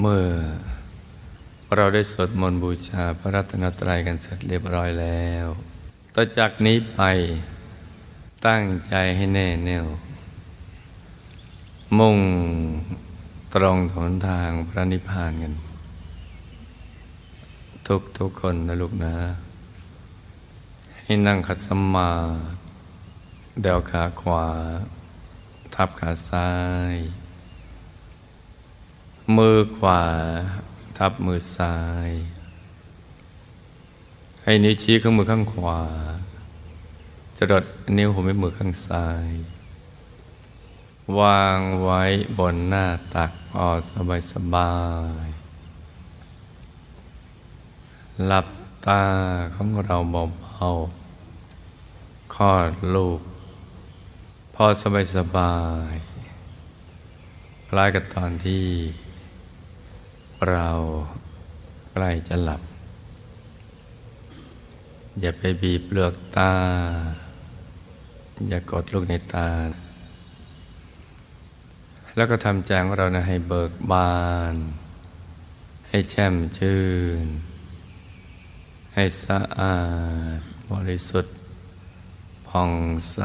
เมื่อเราได้สวดมนต์บูชาพระรัตนตรัยกันเสร็จเรียบร้อยแล้ว ต่อจากนี้ไปตั้งใจให้แน่แน่ว มุ่งตรงหนทางพระนิพพานกัน ทุกทุกคนนะลูกนะ ให้นั่งขัดสมาเดวขาขวา ทับขาซ้าย มือขวา ทับมือซ้าย ให้นิ้วชี้ข้างมือข้างขวาจรดนิ้วหัวแม่มือข้างซ้าย วางไว้บนหน้าตักพอสบายสบาย หลับตาของเราเบาๆคลอดลูก พอสบายสบายคล้ายกับตอนที่ เราใกล้จะหลับ อย่าไปบีบเปลือกตา อย่ากดลูกในตา แล้วก็ทำใจของเรานะให้เบิกบาน ให้แช่มชื่น ให้สะอาด บริสุทธิ์ผ่องใส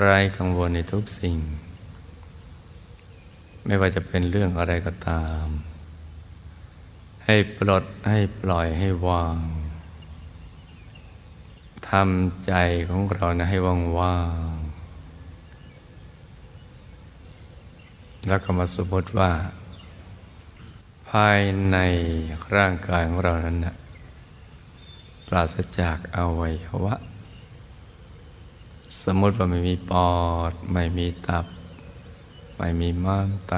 ไร้กังวลในทุกสิ่ง ไม่ว่าจะเป็นเรื่องอะไรก็ตาม ให้ปลดให้ปล่อยให้วางทำใจของเรานะให้ว่างว่างๆแล้วก็มาสมมติว่า ภายในร่างกายของเรานั้นนะปราศจากอวัยวะ สมมติว่าไม่มีปอด ไม่มีตับ ม่มีม้ามไต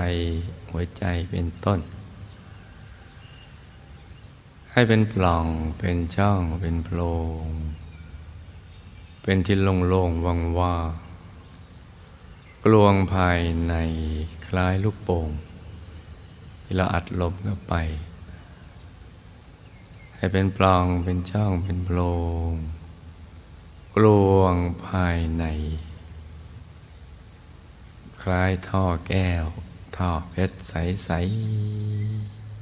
หัวใจเป็นต้น ให้เป็นปล่องเป็นช่องเป็นโพรง เป็นที่โล่งๆว่างๆกลวงภายในคล้ายลูกโป่งที่เราอัดลมเข้าไป ให้เป็นปล่องเป็นช่องเป็นโพรงกลวงภายใน คล้ายท่อแก้ว ท่อเพชรใส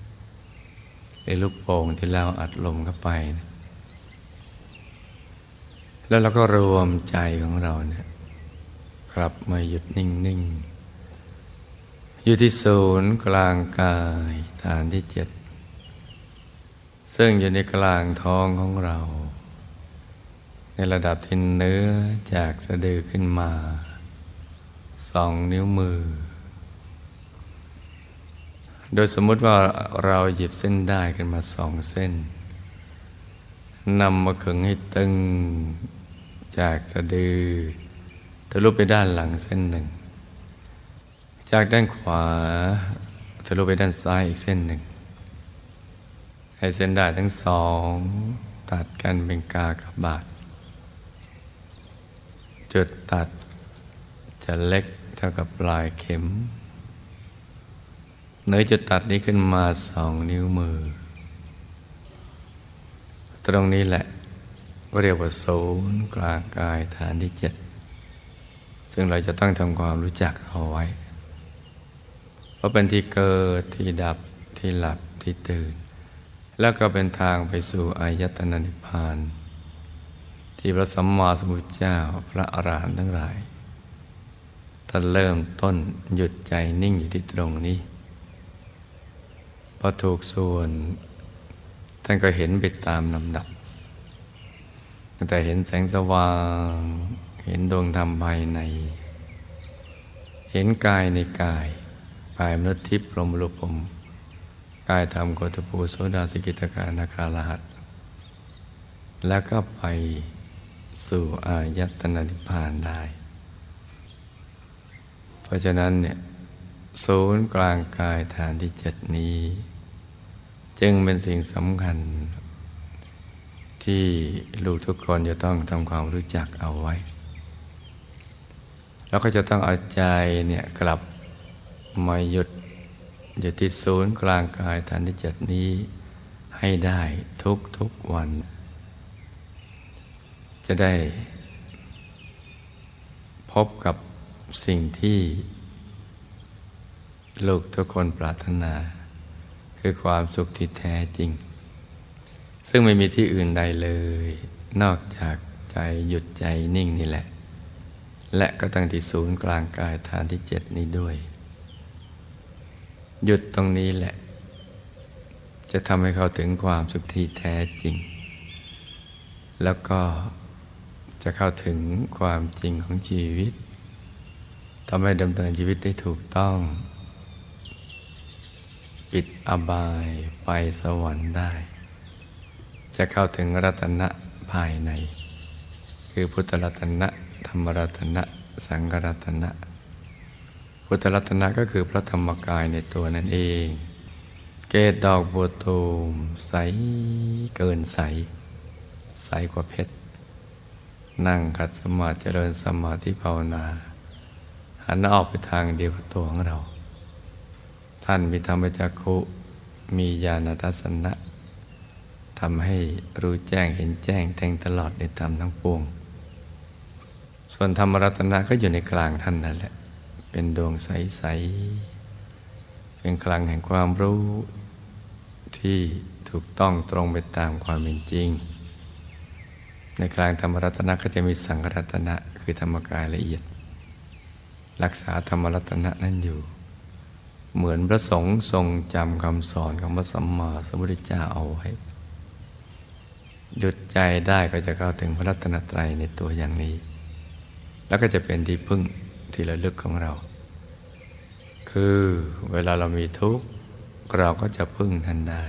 ๆไอ้ลูกโป่งที่เราอัดลมเข้าไปนะแล้วเราก็รวมใจของเราเนี่ยกลับมาหยุดนิ่งๆ อยู่ที่ศูนย์กลางกายฐานที่เจ็ดซึ่งอยู่ในกลางท้องของเรา ในระดับที่เนื้อจากสะดือขึ้นมา สองนิ้วมือ โดยสมมติว่าเราหยิบเส้นได้กันมาสองเส้นนำมาขึงให้ตึงจากสะดือทะลุไปด้านหลังเส้นหนึ่ง จากด้านขวาทะลุไปด้านซ้ายอีกเส้นหนึ่ง ให้เส้นได้ทั้งสอง ตัดกันเป็นกากบาท จุดตัดจะเล็ก ท่ากับปลายเข็มเนื้อจุดตัดนี้ขึ้นมาสองนิ้วมือ ตรงนี้แหละเรียกว่าศูนย์กลางกายฐานที่เจ็ดซึ่งเราจะต้องทำความรู้จักเอาไว้ เพราะเป็นที่เกิดที่ดับที่หลับที่ตื่น แล้วก็เป็นทางไปสู่อายตนะนิพพาน ที่พระสัมมาสัมพุทธเจ้าพระอรหันต์ทั้งหลาย ท่าเริ่มต้นหยุดใจนิ่งอยู่ที่ตรงนี้ พอถูกส่วน ท่านก็เห็นไปตามลำดับตั้งแต่เห็นแสงสว่าง เห็นดวงธรรมภายใน เห็นกายในกายกายมนุษย์ทิพย์พรหมรูปมกายธรรมโกตปูโสดาสิกิตกานาคาลหัสแล้วก็ไปสู่อายตนะนิพพานได้ ราะฉะนั้นเนี่ยศูนย์กลางกายฐานที่เจ็ดนี้ จึงเป็นสิ่งสำคัญ ที่ลูกทุกคนจะต้องทำความรู้จักเอาไว้ แล้วก็จะต้องเอาใจเนี่ยกลับมาหยุดอยู่ที่ศูนย์กลางกายฐานที่เจ็ดนี้ให้ได้ทุกทุกวัน จะได้พบกับ สิ่งที่ ลูกทุกคนปรารถนา คือความสุขที่แท้จริง ซึ่งไม่มีที่อื่นใดเลย นอกจากใจหยุดใจนิ่งนี่แหละ และก็ตั้งที่ศูนย์กลางกายฐานที่เจ็ดนี้ด้วย หยุดตรงนี้แหละ จะทำให้เขาถึงความสุขที่แท้จริง แล้วก็จะเข้าถึงความจริงของชีวิต ทำให้ดำเนินชีวิตได้ถูกต้อง ปิดอบายไปสวรรค์ได้ จะเข้าถึงรัตนะภายใน คือพุทธรัตนะ ธรรมรัตนะ สังฆรัตนะ พุทธรัตนะก็คือพระธรรมกายในตัวนั่นเอง เกศดอกบัวตูมใสเกินใส ใสกว่าเพชร นั่งขัดสมาธิเจริญสมาธิภาวนา หันหน้าออกไปทางเดียวกับตัวของเรา ท่านมีธรรมจักขุมีญาณทัศนะทำให้รู้แจ้งเห็นแจ้งแทงตลอดในธรรมทั้งปวง ส่วนธรรมรัตนะก็อยู่ในกลางท่านนั่นแหละ เป็นดวงใส ๆ เป็นคลังแห่งความรู้ที่ถูกต้องตรงไปตามความเป็นจริง ในกลางธรรมรัตนะก็จะมีสังฆรัตนะคือธรรมกายละเอียด รักษาธรรมรัตนะนั่นอยู่ เหมือนพระสงฆ์ทรงจำคำสอนของพระสัมมาสัมพุทธเจ้าเอาไว้ หยุดใจได้ก็จะเข้าถึงพระรัตนตรัยในตัวอย่างนี้ แล้วก็จะเป็นที่พึ่งที่ระลึกของเรา คือเวลาเรามีทุกข์เราก็จะพึ่งท่านได้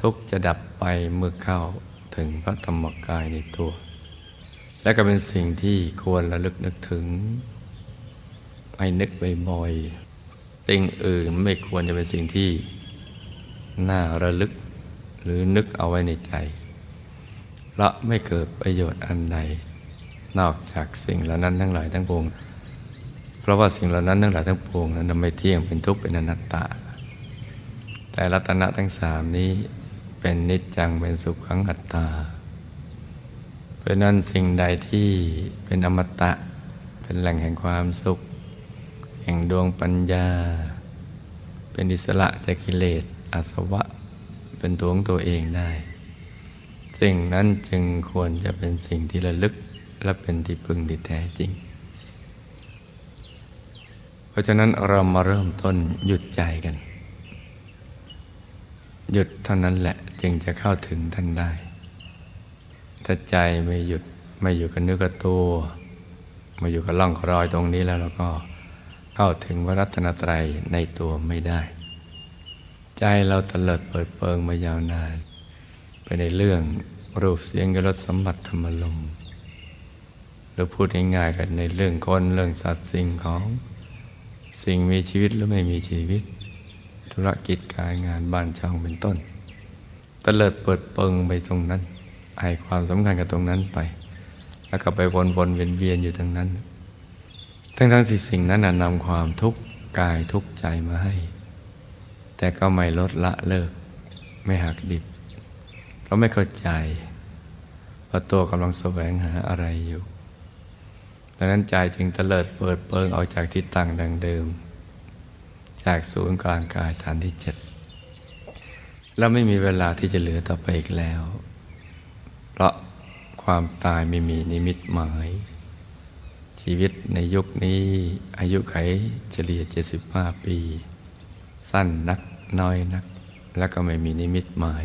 ทุกข์จะดับไปเมื่อเข้าถึงพระธรรมกายในตัว และก็เป็นสิ่งที่ควรระลึกนึกถึง ให้นึกบ่อยๆสิ่งอื่นไม่ควรจะเป็นสิ่งที่ น่าระลึกหรือนึกเอาไว้ในใจเพราะไม่เกิดประโยชน์อันใดนอกจากสิ่งเหล่านั้นทั้งหลายทั้งปวง เพราะว่าสิ่งเหล่านั้นทั้งหลายทั้งปวงนั้นไม่เที่ยงเป็นทุกข์เป็นอนัตตา แต่รัตนะทั้งสามนี้เป็นนิจจังเป็นสุขขังอัตตา เพราะนั้นสิ่งใดที่เป็นอมตะเป็นแหล่งแห่งความสุข แห่งดวงปัญญา เป็นอิสระจากกิเลสอาสวะ เป็นตัวของตัวเองได้ สิ่งนั้นจึงควรจะเป็นสิ่งที่ระลึกและเป็นที่พึงที่แท้จริง เพราะฉะนั้นเรามาเริ่มต้นหยุดใจกัน หยุดเท่านั้นแหละจึงจะเข้าถึงท่านได้ ถ้าใจไม่หยุดไม่อยู่กับเนื้อกับตัวมาอยู่กับล่องรอยตรงนี้แล้วเราก็ เข้าถึงวรัตนตรัยในตัวไม่ได้ ใจเราตลิดเปิดเปิงมายาวนาน ไปในเรื่องรูปเสียงกรสสัมผัสธรรมลมหรือพูดง่ายๆกันในเรื่องคนเรื่องสัตว์สิ่งของสิ่งมีชีวิตหรือไม่มีชีวิต ธุรกิจการงานบ้านช่องเป็นต้นตเลิดเปิดเปิงไปตรงนั้นให้ความสำคัญกับตรงนั้นไป แล้วก็ไปวนวนเวียนเวียนอยู่ตรงนั้น ทั้งทั้งสิ่สิ่งนั้นนำความทุกข์กายทุกข์ใจมาให้ แต่ก็ไม่ลดละเลิก ไม่หักดิบ เราไม่เข้าใจว่าตัวกำลังแสวงหาอะไรอยู่ดังนั้นใจจึงเตลิดเปิดเปิงออกจากที่ตั้งดังเดิม จากศูนย์กลางกายฐานที่เจ็ดแล้วไม่มีเวลาที่จะเหลือต่อไปอีกแล้ว เพราะความตายไม่มีนิมิตหมาย ชีวิตในยุคนี้อายุไขเฉลี่ย 75 ปี สั้นนักน้อยนัก แล้วก็ไม่มีนิมิตหมาย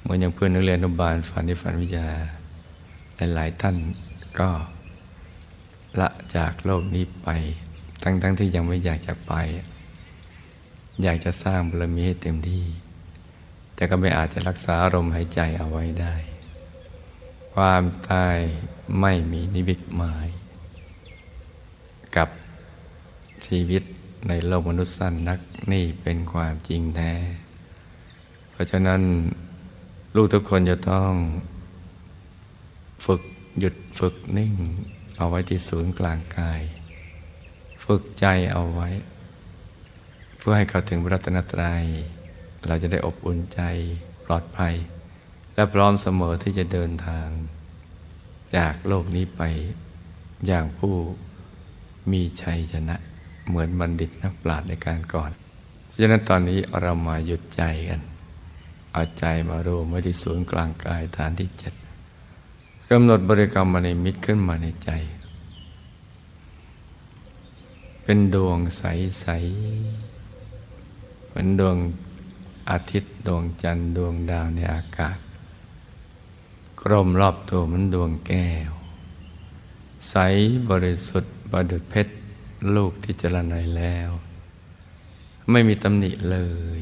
เหมือนอย่างเพื่อนนักเรียนอนุบาลฝันในฝันวิทยา หลายๆท่านก็ละจากโลกนี้ไป ทั้งๆทที่ยังไม่อยากจะไป อยากจะสร้างบารมีให้เต็มที่ แต่ก็ไม่อาจจะรักษาลมหายใจเอาไว้ได้ ความตายไม่มีนิมิตหมาย กับชีวิตในโลกมนุษย์สั้นนักนี่เป็นความจริงแท้ เพราะฉะนั้นลูกทุกคนจะต้องฝึกหยุดฝึกนิ่ง เอาไว้ที่ศูนย์กลางกาย ฝึกใจเอาไว้ เพื่อให้เข้าถึงพระรัตนตรยัย เราจะได้อบอุ่นใจปลอดภัย และพร้อมเสมอที่จะเดินทาง จากโลกนี้ไปอย่างผู้ มีชัยชนะ เหมือนบัณฑิตนักปราชญ์ในการก่อนเพราะฉะนั้นตอนนี้เรามาหยุดใจกัน เอาใจมารวมไว้ที่ศูนย์กลางกายฐานที่เจ็ดกำหนดบริกรรมมาในมิตรขึ้นมาในใจ เป็นดวงใสๆเหมือนดวงอาทิตย์ดวงจันทร์ดวงดาวในอากาศ กลมรอบตัวเหมันดวงแก้ว ใสบริสุทธิ์ ประดุจเพชรลูกที่เจรไนแล้ว ไม่มีตำหนิเลย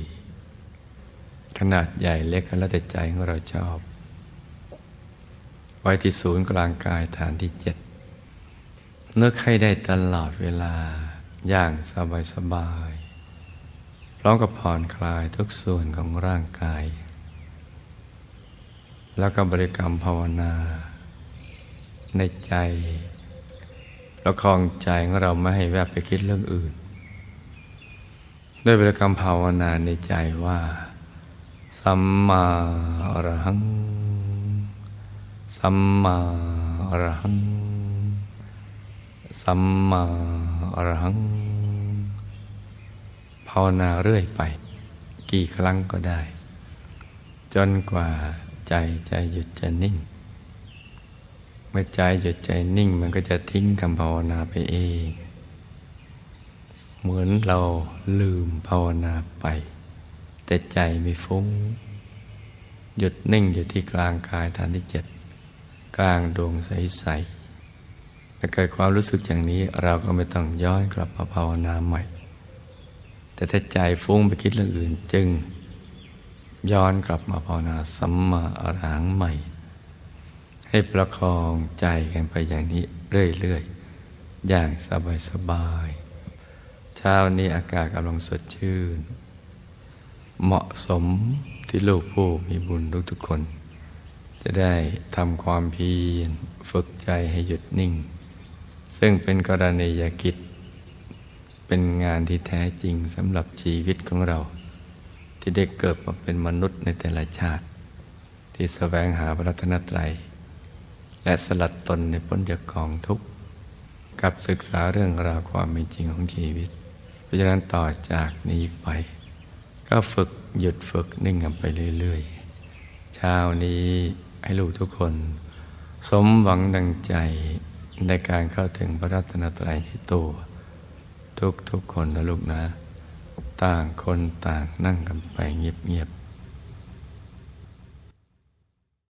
ขนาดใหญ่เล็กก็แล้วแต่ใจของเราชอบ ไว้ที่ศูนย์กลางกายฐานที่เจ็ดนึกให้ได้ตลอดเวลาอย่างสบายสบายๆพร้อมกับผ่อนคลายทุกส่วนของร่างกาย แล้วก็บริกรรมภาวนา ในใจ ประคองใจของเราไม่ให้แวบไปคิดเรื่องอื่น ด้วยบริกรรมภาวนาในใจว่าสัมมาอรหัง สัมมาอรหัง สัมมาอรหัง ภาวนาเรื่อยไป กี่ครั้งก็ได้ จนกว่าใจใจหยุดจะนิ่ง มื่อใจหยุดใจนิ่งมันก็จะทิ้งคำภาวนาไปเอง เหมือนเราลืมภาวนาไป แต่ใจไม่ฟุ้ง หยุดนิ่งอยู่ที่กลางกายฐานที่เจ็ดกลางดวงใสๆถ้าเกิดความรู้สึกอย่างนี้เราก็ไม่ต้องย้อนกลับมาภาวนาใหม่ แต่ถ้าใจฟุ้งไปคิดเรื่องอื่นจึง ย้อนกลับมาภาวนาสัมมาอรหังใหม่ ให้ประคองใจกันไปอย่างนี้เรื่อยๆ อย่างสบายๆ เช้านี้อากาศกำลังสดชื่น เหมาะสมที่ลูกผู้มีบุญทุกๆคน จะได้ทำความเพียรฝึกใจให้หยุดนิ่ง ซึ่งเป็นกรณียกิจ เป็นงานที่แท้จริงสำหรับชีวิตของเรา ที่ได้เกิดมาเป็นมนุษย์ในแต่ละชาติ ที่แสวงหาพระรัตนตรัย และสลัดตนในพ้นจากกองทุกข์กับศึกษาเรื่องราวความเป็นจริงของชีวิต เพราะฉะนั้นต่อจากนี้ไป ก็ฝึกหยุดฝึกนิ่งกันไปเรื่อยๆเช้านี้ให้ลูกทุกคน สมหวังดังใจในการเข้าถึงพระรัตนตรัยที่ตัวทุกๆคนนะลูกนะ ต่างคนต่างนั่งกันไปเงียบๆ